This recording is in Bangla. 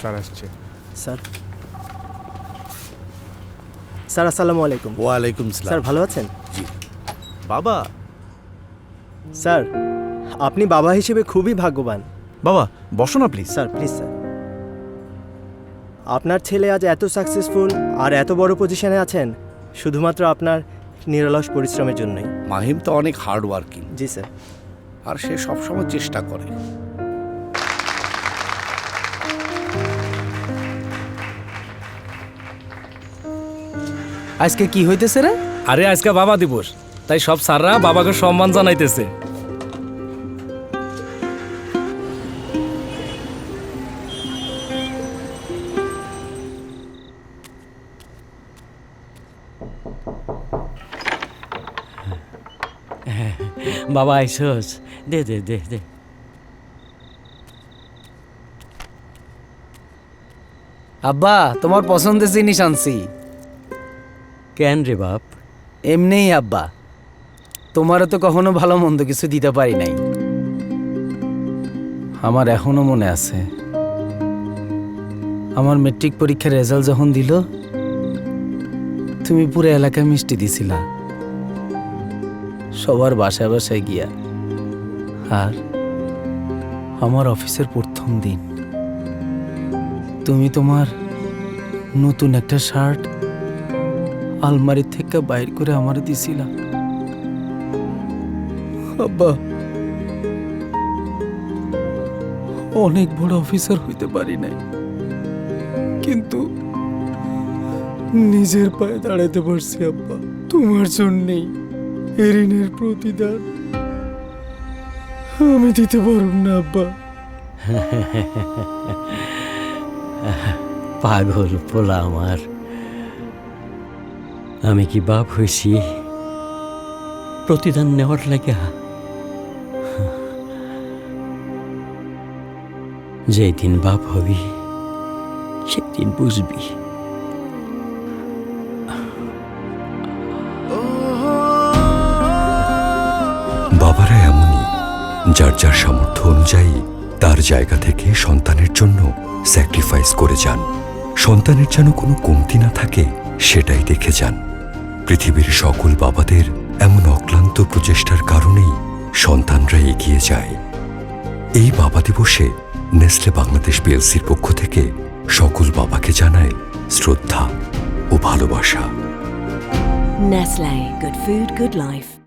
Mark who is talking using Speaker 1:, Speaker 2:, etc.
Speaker 1: স্যার আসছে।
Speaker 2: স্যার। স্যার আসসালামু আলাইকুম।
Speaker 3: ওয়ালাইকুম
Speaker 2: স্যার ভালো আছেন?
Speaker 3: জি।
Speaker 1: বাবা।
Speaker 2: স্যার আপনি বাবা হিসেবে খুবই ভাগ্যবান।
Speaker 1: বাবা বসো না প্লিজ
Speaker 2: স্যার প্লিজ স্যার। আপনার ছেলে আজ এত সাকসেসফুল আর এত বড় পজিশনে আছেন শুধুমাত্র আপনার নিরলস পরিশ্রমের জন্যই।
Speaker 3: মাহিম তো অনেক হার্ড ওয়ার্কিং
Speaker 2: জি স্যার।
Speaker 3: আর সে সবসময় চেষ্টা করে।
Speaker 4: আজকে কি হইতেছে রে?
Speaker 5: আরে আজকে বাবা দিবস তাই সব স্যাররা বাবাকে সম্মান জানাইতেছে। বাবা আইসস। দে দে দে দে।
Speaker 4: আব্বা তোমার পছন্দের জিনিস আনছি।
Speaker 5: কেন রে বাপ?
Speaker 4: এমনিই আব্বা, তোমারও তো কখনো ভালো মন্দ কিছু দিতে পারি নাই। আমার এখনও মনে আছে, আমার মেট্রিক পরীক্ষার রেজাল্ট যখন দিল, তুমি পুরো এলাকায় মিষ্টি দিছিলা। সবার বাসায় বাসায় গিয়া। আর আমার অফিসের প্রথম দিন, তুমি তোমার নতুন একটা শার্ট আলমারি থেকে বাইর করে আমার দিছিলা। আব্বা, অনেক বড় অফিসার হইতে পারি নাই। কিন্তু নিজের পায়ে দাঁড়াতে পারছি, আব্বা। তোমার জন্যেই এরিনের প্রতিদান আমি দিতে পারব না, আব্বা।
Speaker 5: পাগল পোলা আমার। আমি কি বাপ হয়েছি? প্রতিদান নেওয়ার লাগা যেদিন বাপ হবি, সেদিন বুঝবি।
Speaker 6: বাবারা এমনই, যার যার সামর্থ্য অনুযায়ী তার জায়গা থেকে সন্তানের জন্য স্যাক্রিফাইস করে যান। সন্তানের যেন কোনো কমতি না থাকে, সেটাই দেখে যান। পৃথিবীর সকল বাবাদের এমন অক্লান্ত প্রচেষ্টার কারণেই সন্তানরা এগিয়ে যায় এই বাবা দিবসে নেসলে বাংলাদেশ পিএলসির পক্ষ থেকে সকল বাবাকে জানায় শ্রদ্ধা ও ভালোবাসা
Speaker 7: Nestle, good food, good.